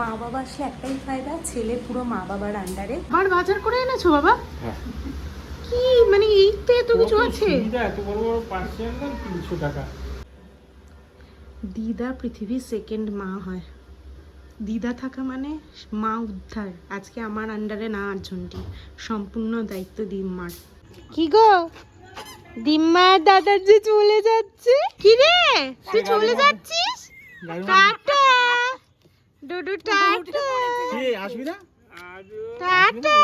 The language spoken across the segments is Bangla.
মা বাবা আসলে একটাই ফায়দা ছেলে পুরো মা বাবার আন্ডারে আবার বাজার করে এনেছো বাবা? হ্যাঁ। কি মানে এইতে এত কিছু আছে? এত বড় বড় দাম তিনশো টাকা। দিদা পৃথিবীর সেকেন্ড মা হয়। দিদা থাকা মানে মা উদ্ধার। আজকে আমার আন্ডারে না আটজনটি। সম্পূর্ণ দায়িত্ব দিম্মার। কি গো? দিম্মার দাদার যে চলে যাচ্ছে? কি রে? তুই চলে যাচ্ছিস? টাটা ডুডু টাটা। আসবি না টাটা।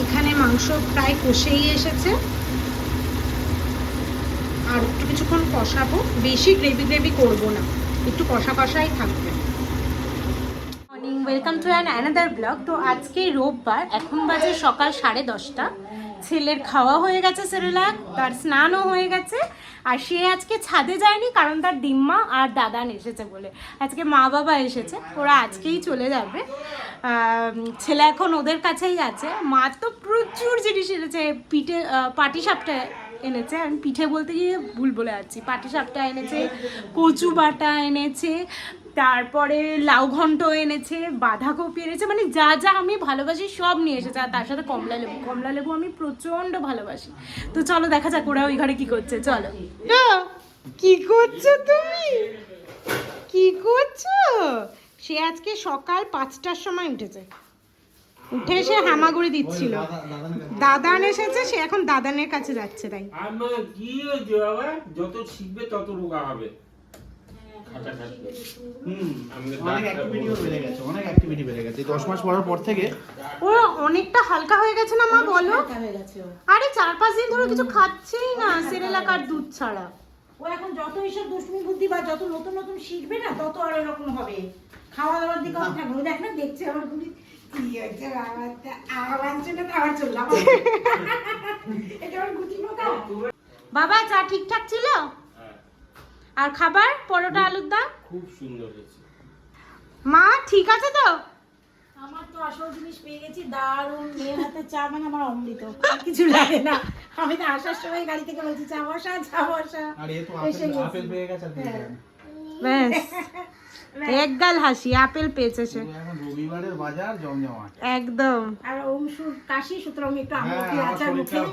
এখানে মাংস প্রায় কষেই এসেছে। আর একটু কিছুক্ষণ কষাবো। বেশি গ্রেভি গ্রেভি করব না। একটু কষা কষাই থাকবে। Morning welcome to an another blog তো আজকে রোববার এখন বাজে সকাল সাড়ে দশটা। ছেলের খাওয়া হয়ে গেছে সেরেলাক তার স্নানও হয়ে গেছে, আর সে আজকে ছাদে যায়নি কারণ তার ডিম্মা আর দাদান এসেছে বলে। আজকে মা বাবা এসেছে, ওরা আজকেই চলে যাবে। ছেলে এখন ওদের কাছেই আছে। মা তো প্রচুর জিনিস এনেছে, পিঠে পাটি সাপটা এনেছে। আমি পিঠে বলতে গিয়ে ভুল বলে যাচ্ছি। পাটি সাপটা এনেছে, কচু বাটা এনেছে তারপরে লাউ ঘন্ট এনেছে বাঁধাকপি এনেছে মানে যা যা আমি ভালোবাসি সব নিয়ে এসেছে আর তার সাথে কমলা লেবু। কমলা লেবু আমি প্রচণ্ড ভালোবাসি। তো চলো দেখা যাক ওরা ওই ঘরে কি করছে চলো। কি করছ তুমি? কি করছ? সে আজকে সকাল পাঁচটার সময় উঠেছে। উঠে এসে হামাগুড়ি দিচ্ছিল। দাদান এসেছে সে এখন দাদানের কাছে যাচ্ছে তাই। আমার কি হয়েছে বাবা? যত শিখবে তত রোগা হবে। ও অনেকটা হালকা হয়ে গেছে না মা বলো? আরে চার পাঁচ দিন ধরে কিছু খাচ্ছেই না সেরেলাক আর দুধ ছাড়া। ও এখন যত এইসব দুষ্টুমি বুদ্ধি বা যত নতুন নতুন শিখবে না তত আর এরকম হবে। খাওয়া দাওয়ার দিকে অনেক থাকবে দেখ না দেখছে আমার বাবা চা ঠিকঠাক ছিল? আর খাবার? পরোটা আলুর দাম? খুব সুন্দর হয়েছে। মা ঠিক আছে তো? আমার তো আসল জিনিস পেয়ে গেছি দারুণ মেয়ের হাতে চা মানে আমার অমৃত। আর কিছু লাগে না। আমি তো আসার সময় গাড়ি থেকে বলছি চা বসা চা বসা। আর এ তো আপেল আপেল পেয়ে গেছে আর কি হ্যাঁ। ব্যাস। একগাল হাসি আপেল পেয়েছে সে। রবিবারের বাজার জমজমাট। একদম। আর অংশুর কাশি সুতরাং একটু হ্যাঁ আমলকি আচার মুখে।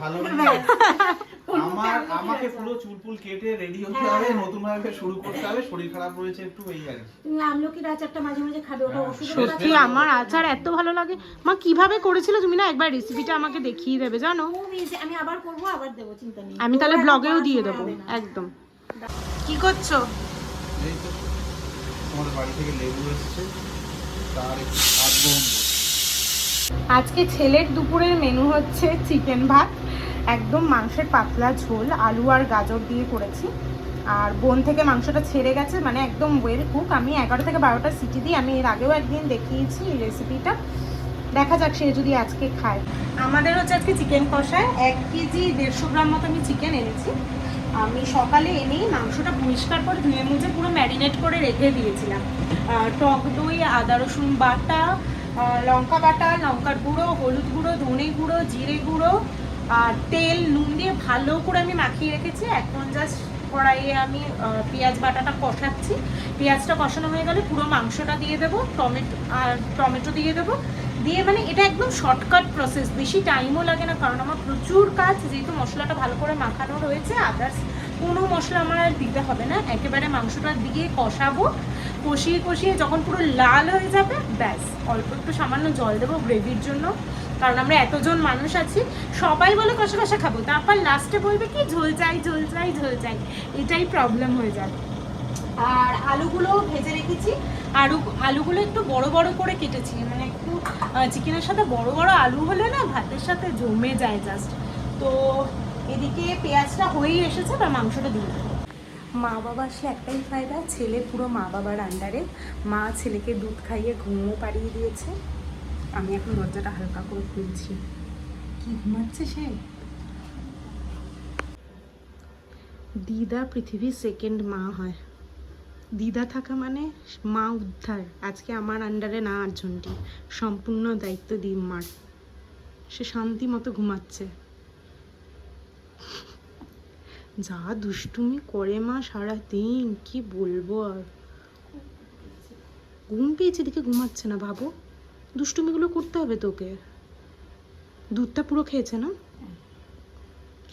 আমার আমাকে পুরো চুলপুল কেটে রেডি হতে হ্যাঁ। হবে নতুন ভাবে শুরু করতে হবে শরীর খারাপ রয়েছে একটু এই আর তুমি আমলকির আচারটা মাঝে মাঝে খাবে ওটা হ্যাঁ, ওষুধের সত্যি আমার আচার এত ভালো লাগে। মা কীভাবে করেছিল তুমি না একবার রেসিপিটা আমাকে দেখিয়ে দেবে জানো? আমি আবার করব আবার দেবো চিন্তা নেই। আমি তাহলে ব্লগেও দিয়ে দেবো একদম। কি করছ? এই তো। আমাদের বাড়ি থেকে লেবু তার আজকে ছেলের দুপুরের মেনু হচ্ছে চিকেন ভাত, একদম মাংসের পাতলা ঝোল, আলু আর গাজর দিয়ে করেছি। আর বোন থেকে মাংসটা ছেড়ে গেছে মানে একদম ওয়েল কুক আমি এগারো থেকে বারোটা সিটি দিই, আমি এর আগেও একদিন দেখিয়েছি এই রেসিপিটা দেখা যাক সে যদি আজকে খায়। আমাদের হচ্ছে আজকে চিকেন কষায় এক কেজি দেড়শো গ্রাম মতো আমি চিকেন এনেছি। আমি সকালে এনেই মাংসটা পরিষ্কার করে ধুয়ে মুছে পুরো ম্যারিনেট করে রেখে দিয়েছিলাম। টক দই, আদা রসুন বাটা লঙ্কা বাটা, লঙ্কার গুঁড়ো, হলুদ গুঁড়ো, ধনে গুঁড়ো, জিরে গুঁড়ো, আর তেল, নুন দিয়ে ভালো করে আমি মাখিয়ে রেখেছি। এখন জাস্ট কড়াইয়ে আমি পেঁয়াজ বাটাটা কষাচ্ছি। পেঁয়াজটা কষানো হয়ে গেলে পুরো মাংসটা দিয়ে দেবো, টমেটো, আর টমেটো দিয়ে দেবো। দিয়ে মানে এটা একদম শর্টকাট প্রসেস বেশি টাইমও লাগে না, কারণ আমার প্রচুর কাজ, যেহেতু মশলাটা ভালো করে মাখানো রয়েছে আদার্স কোনো মশলা আমার আর দিতে হবে না, একেবারে মাংসটা দিয়ে কষাবো। কষিয়ে কষিয়ে যখন পুরো লাল হয়ে যাবে, ব্যাস, অল্প একটু সামান্য জল দেবো গ্রেভির জন্য। কারণ আমরা এতজন মানুষ আছি, সবাই বলে কষা কষা খাব। তারপর লাস্টে বলবে কি, ঝোল চাই ঝোল চাই ঝোল চাই। এটাই প্রবলেম হয়ে যাবে আর আলুগুলো ভেজে রেখেছি। আলু আলুগুলো একটু বড় বড় করে কেটেছি। মানে একটু চিকেনের সাথে বড় বড় আলু হলে না ভাতের সাথে জমে যায় জাস্ট তো এদিকে পেঁয়াজটা হয়েই এসেছে বা মাংসটা দিয়ে মা বাবা সে একটাই ফায়দা, ছেলে পুরো মা বাবার আন্ডারে মা ছেলেকে দুধ খাইয়ে ঘুমও পাড়িয়ে দিয়েছে। আমি এখন দরজাটা হালকা করে খুলছি। কি ঘুমাচ্ছে সে? দিদা পৃথিবীর সেকেন্ড মা হয়। দিদা থাকা মানে মা উদ্ধার। আজকে আমার আন্ডারে না আটজনটি। সম্পূর্ণ দায়িত্ব দিম্মার সে শান্তি মতো ঘুমাচ্ছে। যা দুষ্টুমি করে মা সারা দিন কি বলব আর? ঘুম পেয়েছে দেখে ঘুমাচ্ছে না ভাবো। দুষ্টুমিগুলো করতে হবে তোকে। দুধটা পুরো খেয়েছে না?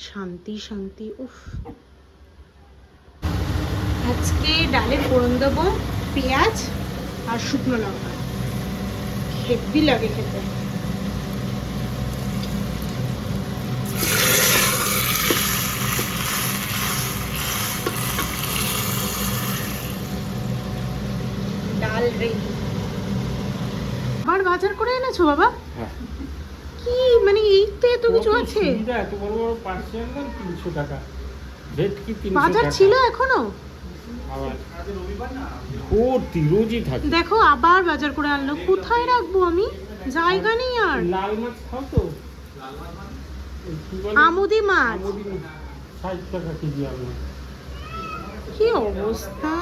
শান্তি শান্তি, উফ। আজকে ডালের ফোড়ন দেবো, পেঁয়াজ আর শুকনো লঙ্কা। হেভি লাগে খেতে। ডাল রেডি। বাজার করে এনেছো বাবা? হ্যাঁ। কি মানে এই তো এত কিছু আছে? এত বড় বড় পার্সেল না তিনশো টাকা। ভেটকি তিনশো বাজার ছিল এখনও? ভর্তি রোজই থাকে। দেখো আবার বাজার করে আনলো। কোথায় রাখব আমি? জায়গা নেই আর। লাল মাছ খাও তো? আমুদি মাছ। ষাট টাকা কেজি আমরা কি অবস্থা?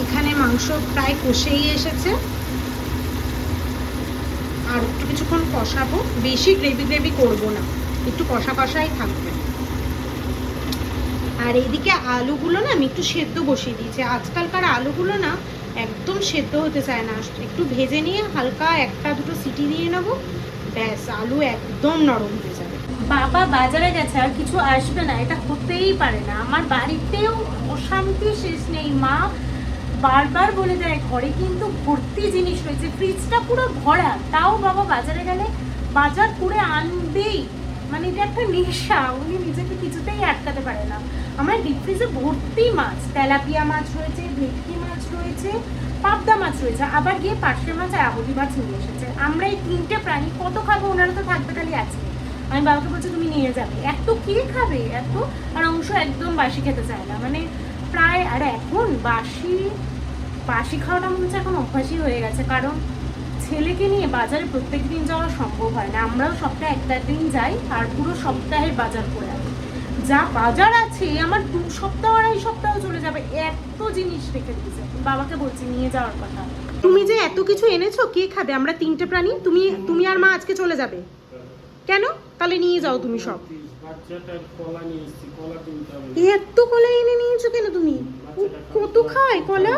এখানে মাংস প্রায় কষেই এসেছে। আর একটু কিছুক্ষণ কষাবো। বেশি গ্রেভি গ্রেভি করব না। একটু কষা কষাই থাকবে। আর এইদিকে আলুগুলো না আমি একটু সেদ্ধ বসিয়ে দিয়েছি। আজকালকার আলুগুলো না একদম সেদ্ধ হতে চায় না। একটু ভেজে নিয়ে হালকা একটা দুটো সিটি দিয়ে নেব। ব্যাস, আলু একদম নরম হয়ে যাবে। বাবা, বাজারে গেছে আর কিছু আসবে না। এটা হতেই পারে না। আমার বাড়িতেও অশান্তি শেষ নেই। মা বারবার বলে দেয়, ঘরে কিন্তু ভর্তি জিনিস রয়েছে ফ্রিজটা পুরো ভরা, তাও বাবা বাজারে গেলে বাজার করে আনবেই। মানে এটা একটা নেশা, উনি নিজেকে কিছুতেই আটকাতে পারে না। আমার ডিপ ফ্রিজে ভর্তি মাছ, তেলাপিয়া মাছ রয়েছে, ভেটকি মাছ রয়েছে, পাবদা মাছ রয়েছে, আবার গিয়ে পার্শে মাছ আর আবদি মাছ নিয়ে এসেছে। আমরা এই তিনটে প্রাণী কত খাব, ওনারা তো থাকবে খালি আজকে। আমি বাবাকে বলছি, তুমি নিয়ে যাবে। এত কে খাবে, এত? আর অংশ একদম বাসি খেতে চায় না। মানে প্রায়, আর এখন বাসি বাসি খাওয়াটা মনে হচ্ছে এখন অভ্যাসই হয়ে গেছে। কারণ ছেলেকে নিয়ে বাজারে প্রত্যেক দিন যাওয়া সম্ভব হয় না। আমরাও সপ্তাহে একটা দিন যাই আর পুরো সপ্তাহের বাজার করে আসি। যা বাজার আছে, আমার দু সপ্তাহ, আড়াই সপ্তাহ চলে যাবে। এত জিনিস রেখে দিয়েছে। বাবাকে বলছি, নিয়ে যাওয়ার কথা। তুমি যে এত কিছু এনেছো, কে খাবে? আমরা তিনটে প্রাণী। তুমি তুমি আর মা আজকে চলে যাবে। কেন? তাহলে নিয়ে যাও তুমি সব। এত কলা এনে নিয়েছো কেন তুমি? কত খায় কলা?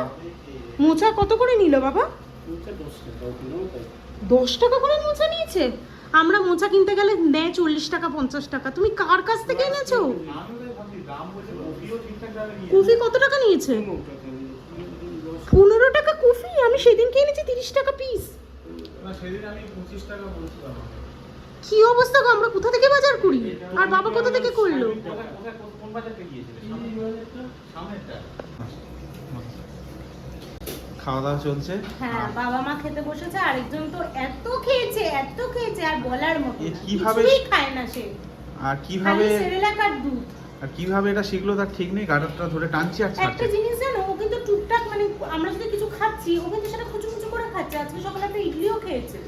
মোচা কত করে নিল বাবা? দশ টাকা করে মোচা নিয়েছে? আমরা মোচা কিনতে গেলে নেয় চল্লিশ টাকা পঞ্চাশ টাকা। তুমি কার কাছ থেকে এনেছো? কফি কত টাকা নিয়েছে? পনেরো টাকা কফি আমি সেদিনকে এনেছি তিরিশ টাকা পিস কি অবস্থা গো আমরা কোথা থেকে বাজার করি? আর বাবা কোথা থেকে করল কোথায় কোথায় কোন বাজারটা গিয়েছিলে সামনেরটা খাওয়া দাওয়া চলছে? হ্যাঁ বাবা মা খেতে বসেছে আরেকজন তো এত খেয়েছে এত খেয়েছে আর বলার মতো কিভাবে- খায় না সে। আর কীভাবে সেরেলাক আর দুধ। আর কীভাবে এটা শিখলো তার ঠিক নেই গাটারটা ধরে টানছি আর একটা জিনিস জানো ও কিন্তু টুকটাক মানে আমরা যদি কিছু খাচ্ছি ও কিন্তু সেটা খুচু খুচু করে খাচ্ছে। আজকে সকালে একটা ইডলিও খেয়েছে।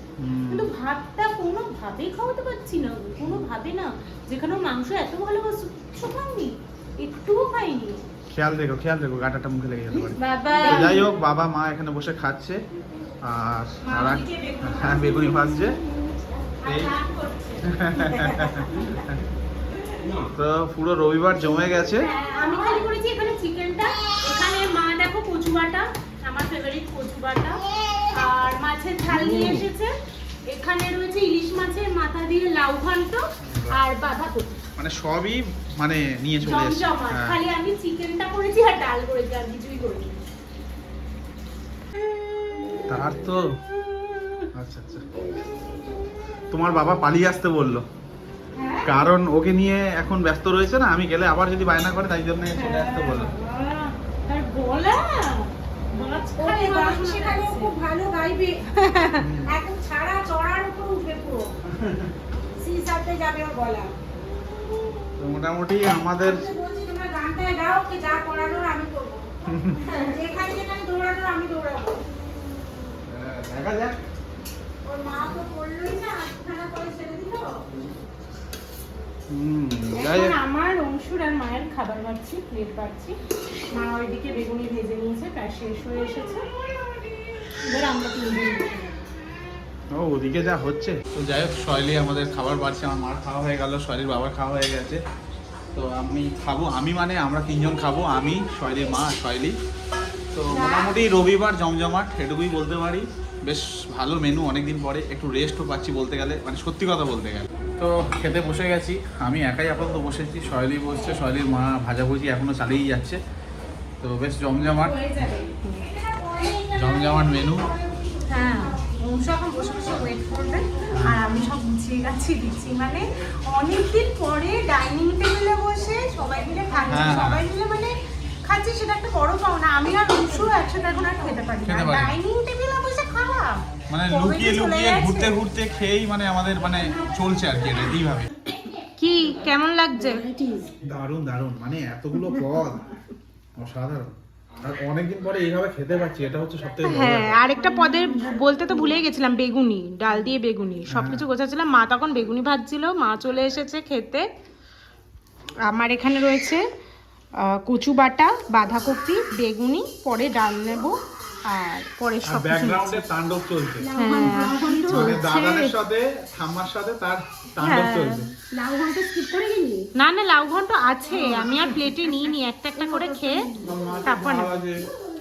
কিন্তু ভাতটা কোনো ভাবেই খাওয়াতে পারছি না কোনো ভাবে না। যেখানে মাংস এত ভালোবাসে কিছু খাইনি একটুও খাইনি খেয়াল রেখো খেয়াল রেখো গাটাটা মুখে লেগে যেতে পারে। যাই হোক বাবা মা এখানে বসে খাচ্ছে আর এক- হ্যাঁ বেগুনি ভাজছে। তো পুরো রবিবার জমে গেছে। আমি খালি করেছি এখানে চিকেনটা। এখানে মা দেখো কচু বাটা আমার ফেভারিট কচু বাটা। আর মাছের ঝাল নিয়ে এসেছে। এখানে রয়েছে ইলিশ মাছের মাথা দিয়ে লাউ ঘন্ট আর বাঁধাকপি। মানে সবই মানে নিয়ে চলে এসেছে। হ্যাঁ। খালি আমি চিকেনটা করেছি আর ডাল করেছি আর কিছুই করিনি। তার তো আচ্ছা আচ্ছা। তোমার বাবা পালিয়ে আসতে বলল। হ্যাঁ? কারণ ওকে নিয়ে এখন ব্যস্ত রয়েছে না আমি গেলে আবার যদি বায়না করে তাই জন্য চলে আসতে বলল। হ্যাঁ, আর বলা? মাঝখানে ওকে গান গলা শোনা শেখালে ও যাচ্ছে। খুব ভালো গাইবে। এখন ছাড়া চড়ার উপর উঠবে পুরো। সি সাথে যাবে ওর গলা। তো মোটামুটি আমাদের আমি তো বলছি তোমরা গানটায় গাও ওকে যা করানোর আমি করব। যেখানে যেখানে দৌড়ানোর আমি দৌড়াবো। দেখা যাক। ওর মা তো করলোই না খানা করে ছেড়ে দিল। হুম, যাই এখন হোক। আমার অংশুর আর মায়ের খাবার বাড়ছি প্লেট বাড়ছি। মা ওইদিকে বেগুনি ভেজে নিয়েছে প্রায় শেষ হয়ে এসেছে। এবার আমরা তিনজন ও ওদিকে যা হচ্ছে। তো যাই হোক শৈলী আমাদের খাবার বাড়ছে আমার মার খাওয়া হয়ে গেল শৈলীর বাবার খাওয়া হয়ে গেছে। তো আমি খাব আমি মানে আমরা তিনজন খাব আমি শৈলীর মা আর শৈলী। তো তো মোটামুটি রবিবার জমজমাট এটুকুই বলতে পারি। বেশ ভালো মেনু অনেকদিন পরে একটু রেস্টও পাচ্ছি বলতে গেলে মানে সত্যি কথা বলতে গেলে। তো খেতে বসে গেছি আমি একাই আপাতত বসেছি শৈলী বসছে শৈলীর মা ভাজাভুজি এখনও চালিয়েই যাচ্ছে। তো বেশ জমজমাট। জমজমাট মেনু হ্যাঁ। অংশ এখন বসে বসে ওয়েট করবে। আর আমি সব গুছিয়ে গেছি দিচ্ছি। মানে অনেকদিন পরে ডাইনিং টেবিলে বসে সবাই মিলে খাচ্ছি। হ্যাঁ। সবাই মিলে মানে খাচ্ছি সেটা একটা বড় পাওনা আমি আর অংশ একসাথে এখন আর খেতে পারি না। ডাইনিং টেবিলে বসে খাওয়া। মানে লুকিয়ে লুকিয়ে ঘুরতে ঘুরতে খেয়েই মানে আমাদের মানে চলছে আর কি এইভাবে। কি কেমন লাগছে? দারুণ দারুণ। মানে এতগুলো পদ। অসাধারণ। অনেকদিন পরে এইভাবে খেতে পাচ্ছি এটা হচ্ছে সব হ্যাঁ আরেকটা পদের বলতে তো ভুলেই গেছিলাম বেগুনি ডাল দিয়ে বেগুনি সবকিছু গোছাচ্ছিলাম। মা তখন বেগুনি ভাজছিল মা চলে এসেছে খেতে। আমার এখানে রয়েছে কচু বাটা বাঁধাকপি বেগুনি পরে ডাল নেব। আর পরে সব ব্যাকগ্রাউন্ডে তাণ্ডব চলছে। হ্যাঁ মানে চলছে। দাদাদের সাথে ঠাম্মার সাথে তার তাণ্ডব হ্যাঁ। চলছে। লাউ ঘণ্টা স্কিপ করে গেলি? না না লাউ ঘন্ট আছে। আমি আর প্লেটে নিয়ে নি একটা একটা করে খেয়ে তারপর।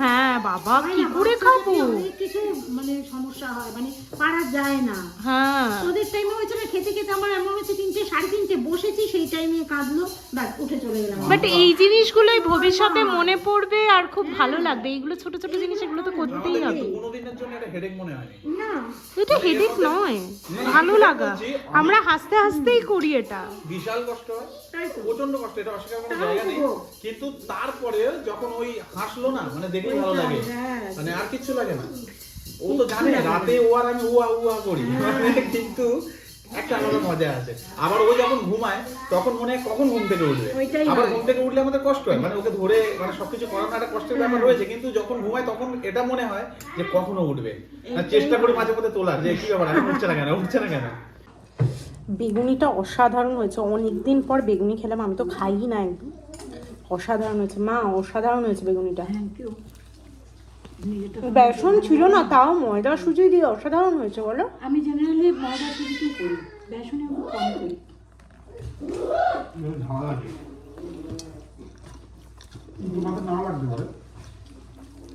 হ্যাঁ বাবা কি করে খাব? অনেক কিছু মানে সমস্যা হয় মানে পারা যায় না। হ্যাঁ। তোদের টাইমে হয়েছে না খেতে খেতে আমার এমন হয়েছে তিনটে সাড়ে তিনটে বসেছি সেই টাইমে কাঁদলো ব্যাস উঠে চলে গেলাম বাট এই জিনিসগুলোই ভবিষ্যতে মনে পড়বে আর খুব ভালো লাগবে। এইগুলো ছোট ছোট জিনিস এগুলো তো করতেই হবে। কোনোদিনের জন্য এটা হেডেক মনে না। এটা হেডেক নয়। ভালো লাগা। আমরা হাসতে হাসতেই করি এটা। বিশাল কষ্ট হয়। তাই তো। প্রচণ্ড কষ্ট এটা অস্বীকার কোনো জায়গা নেই। কিন্তু তারপরে যখন ওই হাসলো না মানে ভালো লাগে। হ্যাঁ। মানে আর কিচ্ছু লাগে না। ও তো জানে রাতে ও আর আমি উয়া উয়া করি। মানে কিন্তু একটা আলাদা মজা আছে। আবার ও যখন ঘুমায় তখন মনে হয় কখন ঘুম থেকে উঠবে। আবার ঘুম থেকে উঠলে আমাদের কষ্ট হয়। মানে ওকে ধরে মানে সবকিছু করানো একটা কষ্টের ব্যাপার রয়েছে কিন্তু যখন ঘুমায় তখন এটা মনে হয় যে কখনো উঠবে। চেষ্টা করি মাঝে মধ্যে তোলার যে কি ব্যাপার উঠছে না কেন উঠছে না কেন? বেগুনিটা অসাধারণ হয়েছে। অনেকদিন পর বেগুনি খেলাম আমি তো খাই না একদম। অসাধারণ হয়েছে। মা অসাধারণ হয়েছে বেগুনিটা। বেসন ছিল না তাও ময়দা সুজি দিয়ে অসাধারণ হয়েছে বলো। আমি জেনারেলি ময়দা সুজিতেই করি বেসনে খুব কম করি।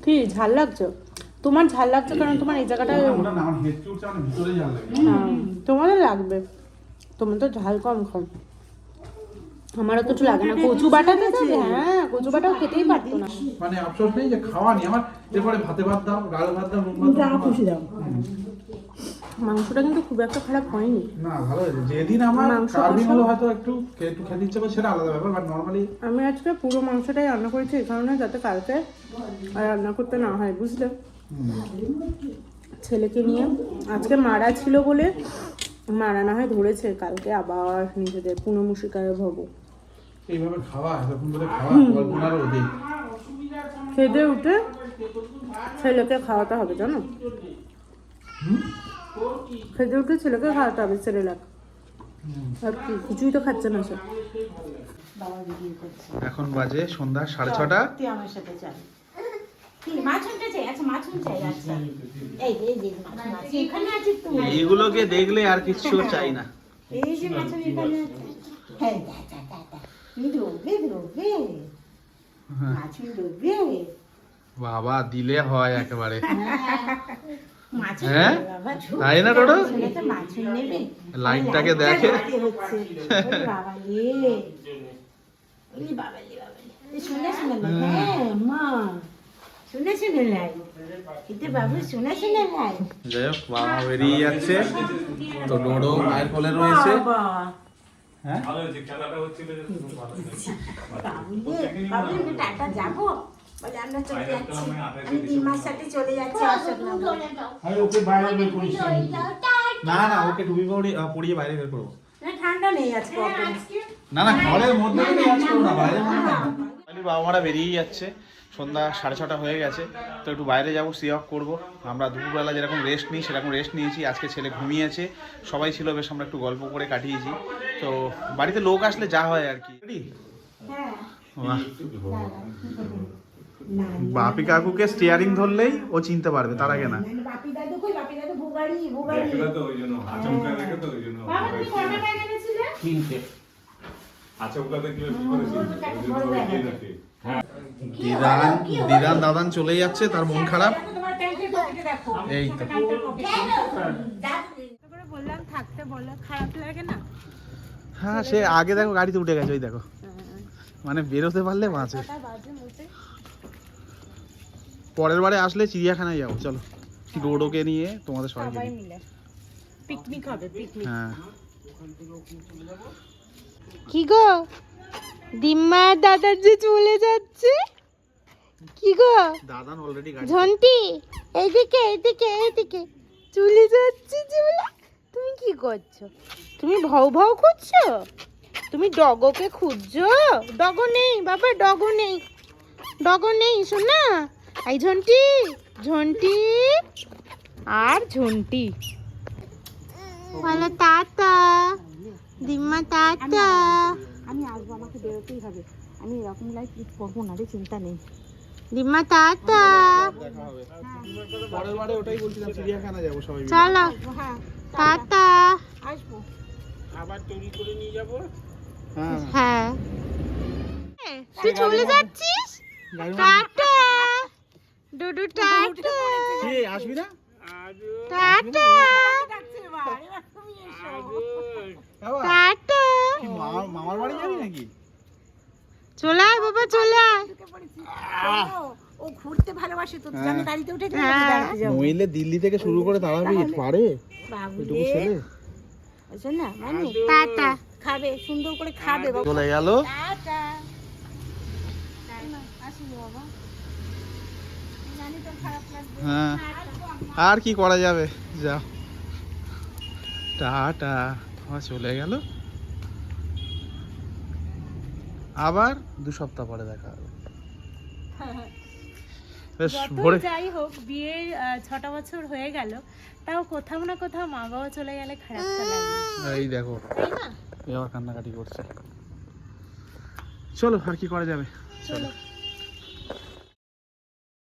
কি ঝাল লাগছে? তোমার ঝাল লাগছে কারণ তোমার এই জায়গাটা হ্যাঁ, তোমাদের লাগবে। তোমার তো ঝাল কম খাও। আমারও তো লাগে না। কচু বাটা হ্যাঁ কচু বাটাও খেতেই পারতো না। মানে আফসোস নেই যে খাওয়া নেই আমার এরপরে ভাতে ভাত দাও ডাল ভাত দাও মুগ ভাত দাও। খুশি দাও। মাংসটা কিন্তু খুব একটা খারাপ হয়নি। না ভালো হয়েছে। যেদিন আমার মাংস কার্বিং হলো হয়তো একটু একটু খেতে ইচ্ছে করে সেটা আলাদা ব্যাপার। বাট নর্মালি আমি আজকে পুরো মাংসটাই রান্না করেছি এই কারণে যাতে কালকে আর রান্না করতে না হয় বুঝলে? ছেলেকে নিয়ে। আজকে মারা ছিল বলে মারা না হয় ধরেছে কালকে আবার নিজেদের পুনমুশিকায় ভব এইভাবে খাওয়া এরকম করে খাওয়া কল্পনার অধিক খেতে উঠে ছেলেকে খাওয়াতে হবে জানো? খেতে উঠে ছেলেকে খাওয়াতে হবে ছেলেলাক আর কি কিছুই তো খাচ্ছে না সে। বাবা ভিডিও করছে। এখন বাজে সন্ধ্যা সাড়ে ছটা। আমার সাথে চাই আচ্ছা এইগুলোকে দেখলে আর কিছু চাই না। এই যে মাছন এখানে হ্যাঁ ডুববে ডুববে মাছন ডুববে বাবা দিলে হয় একেবারে। মাছন হ্যাঁ? বাবা তাই না টোটো? লাইটটাকে দেখে। বাবা শুনে শুনে লাই। মা শুনে শুনে লাই কিন্তু বাবু শুনে শুনে লাই যাই হোক বাবা বেরিয়ে যাচ্ছে। তো ডোডো মায়ের কোলে রয়েছে। বাবা। হ্যাঁ? বাবুলে বাবুলে একটু টাটা যাব। বলে আমরা চলে যাচ্ছি। আমি ডিমার সাথে চলে যাচ্ছি অশোকনগর ওকে বাইরে বের করিস না না ওকে টুপি পরিয়ে পরিয়ে বাইরে বের করব। না ঠান্ডা নেই আজকে না না ঘরের মধ্যে না বাইরে বাবা মারা বেরিয়ে যাচ্ছে। সন্ধ্যা সাড়ে ছটা হয়ে গেছে তো একটু বাইরে যাব সি অফ করব। আমরা দুপুরবেলা যেরকম রেস্ট নিই সেরকম রেস্ট নিয়েছি। আজকে ছেলে ঘুমিয়েছে সবাই ছিল বেশ আমরা একটু গল্প করে কাটিয়েছি। তো বাড়িতে লোক আসলে যা হয় আর কি। হ্যাঁ বাপি কাকুকে স্টিয়ারিং ধরলেই ও চিনতে পারবে তার আগে না। কি। হ্যাঁ। দিদান দিদান দাদান চলে যাচ্ছে তার মন খারাপ। এই তো। প্যান্টের পকেটে করে বললাম থাকতে বলো খারাপ লাগে না? হ্যাঁ সে আগে দেখো গাড়িতে উঠে গেছে ওই দেখো। মানে বেরোতে পারলে বাঁচে। পরের বারে আসলে চিড়িয়াখানায় যাব চলো। ডোডোকে নিয়ে তোমাদের সবাইকে সবাই পিকনিক হবে পিকনিক হ্যাঁ। কি গো? দিম্মা দাদার যে চলে যাচ্ছে? কি গো? দাদান অলরেডি গাড়ি ঝন্টি এইদিকে এইদিকে এইদিকে। চলে যাচ্ছে চুলা তুমি কি করছ? তুমি ভাও ভাও খুঁজছো তুমি ডগকে খুঁজছো? ডগ নেই বাবা ডগ নেই। ডগ নেই শোনা। এই ঝন্টি ঝন্টি আর ঝন্টি। বলো টাটা দিম্মা টাটা আমি আসব আমাকে বেরোতেই হবে। আমি এরকম লাইফ করব না রে চিন্তা নেই। দিম্মা টাটা পরের বারে ওটাই বলছিলাম চিড়িয়াখানা যাব সবাই চলো। হ্যাঁ। টাটা আসব। আবার তৈরি করে নিয়ে যাব? হ্যাঁ। হ্যাঁ। তুই চলে যাচ্ছিস? টাটা। ডুডু টাটা। কি আসবি না? টাটা। টাটা। মামার বাড়ি যাবি নাকি? চলে আয় বাবা চলে আয়। ও ঘুরতে ভালোবাসে তো হ্যাঁ। জানি গাড়িতে উঠে গেলে হ্যাঁ। দাঁড়াতে যাব। নইলে দিল্লি থেকে শুরু করে তারাবি পারে। এটুকু ছেলে। না মানে টাটা খাবে সুন্দর করে খাবে বাবু। চলে গেল। টাটা। হ্যাঁ। আর কি করা যাবে? যা। টাটা। আমার চলে গেল। আবার দু সপ্তাহ পরে দেখা হবে। বেশ ভোরে যাই হোক বিয়ের ছটা বছর হয়ে গেল তাও কোথাও না কোথাও মা বাবা চলে গেলে লাগে। এই দেখো তাই না? এ আবার কান্নাকাটি করছে। চলো আর কি করা যাবে? চলো।